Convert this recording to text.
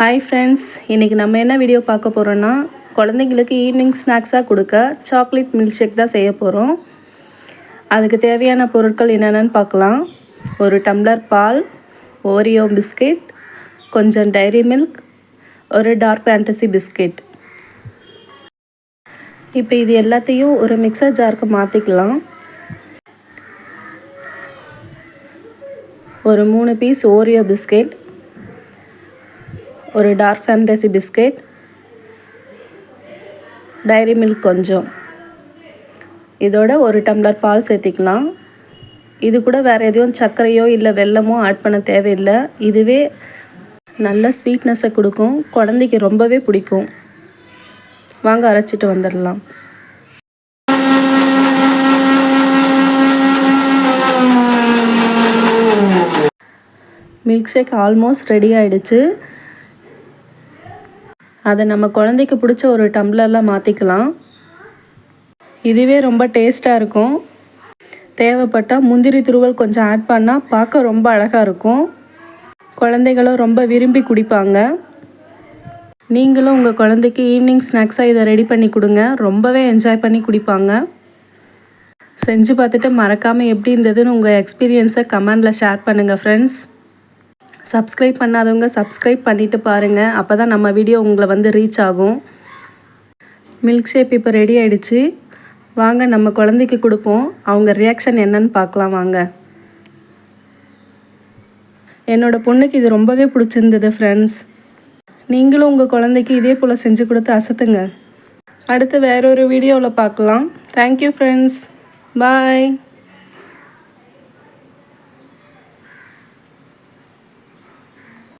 Hi friends இன்றைக்கி நம்ம என்ன வீடியோ பார்க்க போகிறோன்னா குழந்தைங்களுக்கு ஈவினிங் ஸ்நாக்ஸாக கொடுக்க சாக்லேட் மில்க் ஷேக் தான் செய்ய போகிறோம் அதுக்கு தேவையான பொருட்கள் என்னென்னு பார்க்கலாம். ஒரு டம்ளர் பால் ஓரியோ பிஸ்கெட் கொஞ்சம் டைரி மில்க் ஒரு டார்க் ஃபேண்டசி பிஸ்கெட் இப்போ இது எல்லாத்தையும் ஒரு மிக்சர் ஜாருக்கு மாற்றிக்கலாம் ஒரு மூணு பீஸ் ஓரியோ பிஸ்கெட் ஒரு dark fantasy biscuit dairy milk கொஞ்சம். இதோட ஒரு டம்ளர் பால் சேர்த்திக்கலாம். இது கூட வேறு எதுவும் சர்க்கரையோ இல்லை வெல்லமோ ஆட் பண்ண தேவையில்லை. இதுவே நல்ல ஸ்வீட்னஸை கொடுக்கும். குழந்தைக்கு ரொம்பவே பிடிக்கும். வாங்க அரைச்சிட்டு வந்துடலாம். மில்க் ஷேக் ஆல்மோஸ்ட் ரெடி ஆகிடுச்சு அதை நம்ம குழந்தைக்கு பிடிச்ச ஒரு டம்ளரில் மாற்றிக்கலாம் இதுவே ரொம்ப டேஸ்ட்டாக இருக்கும். தேவைப்பட்டால் முந்திரி துருவல் கொஞ்சம் ஆட் பண்ணால் பார்க்க ரொம்ப அழகாக இருக்கும். குழந்தைகளும் ரொம்ப விரும்பி குடிப்பாங்க. நீங்களும் உங்கள் குழந்தைக்கு ஈவினிங் ஸ்நாக்ஸாக இதை ரெடி பண்ணி கொடுங்க. ரொம்பவே என்ஜாய் பண்ணி குடிப்பாங்க. செஞ்சு பார்த்துட்டு மறக்காமல் எப்படி இருந்ததுன்னு உங்கள் எக்ஸ்பீரியன்ஸை கமெண்டில் ஷேர் பண்ணுங்கள் ஃப்ரெண்ட்ஸ் சப்ஸ்கிரைப் பண்ணாதவங்க சப்ஸ்கிரைப் பண்ணிவிட்டு பாருங்கள் அப்போ தான் நம்ம வீடியோ உங்களை வந்து ரீச் ஆகும். மில்க் ஷேப் இப்போ ரெடி ஆகிடுச்சு வாங்க நம்ம குழந்தைக்கு கொடுப்போம். அவங்க ரியாக்ஷன் என்னன்னு பார்க்கலாம் வாங்க. என்னோடய பொண்ணுக்கு இது ரொம்பவே பிடிச்சிருந்தது ஃப்ரெண்ட்ஸ் நீங்களும் உங்கள் குழந்தைக்கு இதே போல் செஞ்சு கொடுத்து அசத்துங்க. அடுத்து வேறொரு வீடியோவில் பார்க்கலாம். Thank you friends bye